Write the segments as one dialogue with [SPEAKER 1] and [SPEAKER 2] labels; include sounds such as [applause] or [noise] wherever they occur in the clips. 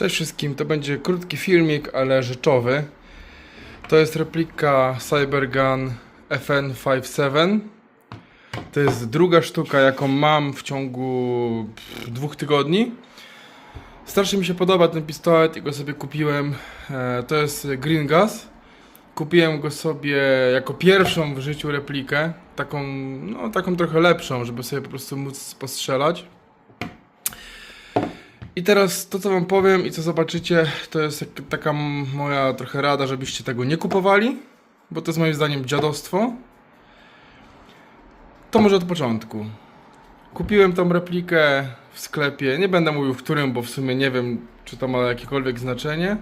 [SPEAKER 1] Cześć wszystkim, to będzie krótki filmik, ale rzeczowy. To jest replika Cybergun FN57. To jest druga sztuka, jaką mam w ciągu dwóch tygodni. Strasznie mi się podoba ten pistolet i go sobie kupiłem. E, To jest Green Gas. Kupiłem go sobie jako pierwszą w życiu replikę. Taką, no, taką trochę lepszą, żeby sobie po prostu móc postrzelać. I teraz to, co wam powiem i co zobaczycie, to jest taka moja trochę rada, żebyście tego nie kupowali, bo to jest moim zdaniem dziadostwo. To może od początku. Kupiłem tą replikę w sklepie, nie będę mówił w którym, bo w sumie nie wiem, czy to ma jakiekolwiek znaczenie.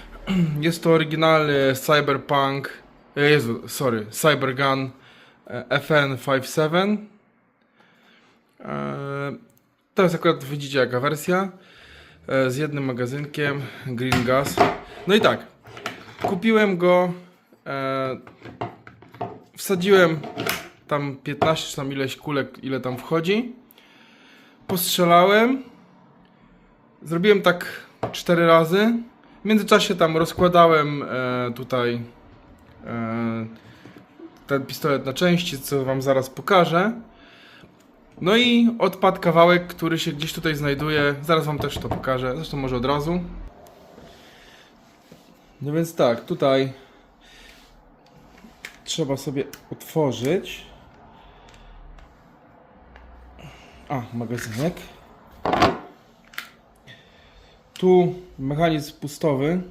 [SPEAKER 1] [clears throat] Jest to oryginalny Cyberpunk, e, Jezu, sorry, Cybergun e, FN57. To jest akurat, widzicie jaka wersja e, z jednym magazynkiem Green Gas. No i tak, kupiłem go, e, wsadziłem tam 15 czy tam ileś kulek, ile tam wchodzi. Postrzelałem. Zrobiłem tak 4 razy. W międzyczasie tam rozkładałem e, tutaj e, ten pistolet na części, co wam zaraz pokażę. No i odpadł kawałek, który się gdzieś tutaj znajduje. Zaraz wam też to pokażę. Zresztą może od razu. No więc tak, tutaj trzeba sobie otworzyć. A, magazynek. Tu mechanizm pustowy.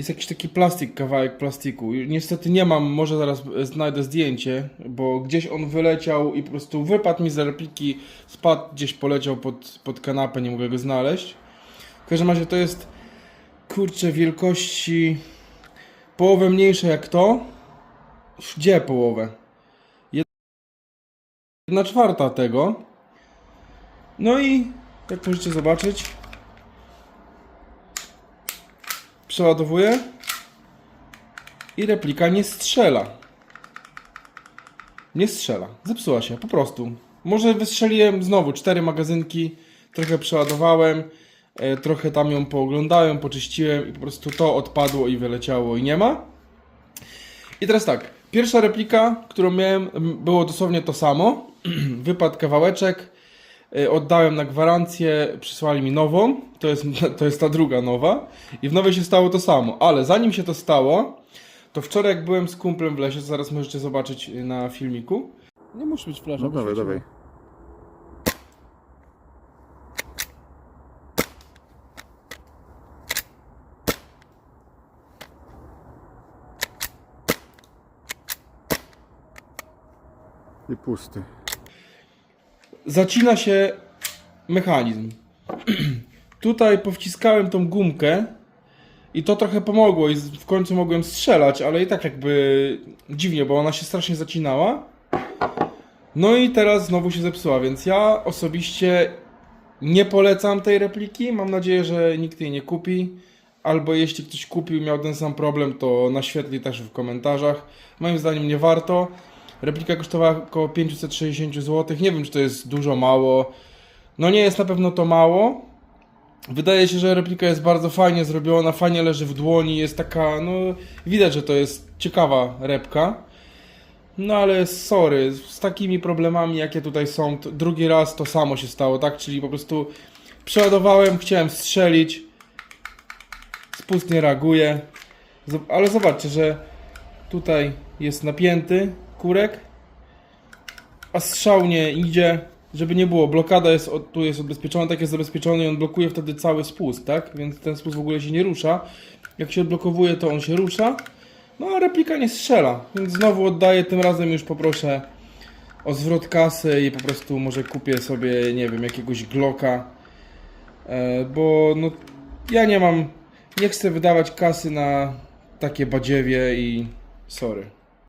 [SPEAKER 1] Jest jakiś taki plastik, kawałek plastiku. Niestety nie mam, może zaraz znajdę zdjęcie, bo gdzieś on wyleciał i po prostu wypadł mi z repliki, spadł gdzieś poleciał pod, pod kanapę, nie mogę go znaleźć. W każdym razie to jest kurczę wielkości połowę mniejsze jak to. Gdzie połowę? Jedna czwarta tego. No i jak możecie zobaczyć, przeładowuję i replika nie strzela. Nie strzela. Zepsuła się, po prostu. Może wystrzeliłem znowu cztery magazynki, trochę przeładowałem, e, trochę tam ją pooglądałem, poczyściłem i po prostu to odpadło i wyleciało i nie ma. I teraz tak, pierwsza replika, którą miałem, było dosłownie to samo. [clears throat] Wypadł kawałeczek, oddałem na gwarancję, przysłali mi nową, to jest, [laughs] to jest ta druga nowa. I w nowej się stało to samo, ale zanim się to stało, to wczoraj jak byłem z kumplem w lesie, zaraz możecie zobaczyć y, na filmiku. Nie musi być flasza.
[SPEAKER 2] No dawaj, dawaj. I pusty.
[SPEAKER 1] Zacina się mechanizm. [clears throat] Tutaj powciskałem tą gumkę i to trochę pomogło i w końcu mogłem strzelać, ale i tak jakby dziwnie, bo ona się strasznie zacinała. No i teraz znowu się zepsuła, więc ja osobiście nie polecam tej repliki. Mam nadzieję, że nikt jej nie kupi. Albo jeśli ktoś kupił, miał ten sam problem, to naświetli też w komentarzach. Moim zdaniem nie warto. Replika kosztowała około 560 zł. Nie wiem, czy to jest dużo, mało. No nie jest na pewno to mało. Wydaje się, że replika jest bardzo fajnie zrobiona, fajnie leży w dłoni, jest taka, no widać, że to jest ciekawa repka. No ale sorry, z takimi problemami jakie tutaj są, drugi raz to samo się stało, tak? Czyli po prostu przeładowałem, chciałem strzelić, spust nie reaguje. Ale zobaczcie, że tutaj jest napięty kurek, a strzał nie idzie, żeby nie było. Blokada jest, od, tu jest odbezpieczona, tak jest zabezpieczony i on blokuje wtedy cały spust, tak? Więc ten spust w ogóle się nie rusza. Jak się odblokowuje, to on się rusza. No a replika nie strzela, więc znowu oddaję, tym razem już poproszę o zwrot kasy i po prostu może kupię sobie, nie wiem, jakiegoś Glocka, e, bo no ja nie mam, nie chcę wydawać kasy na takie badziewie i sorry.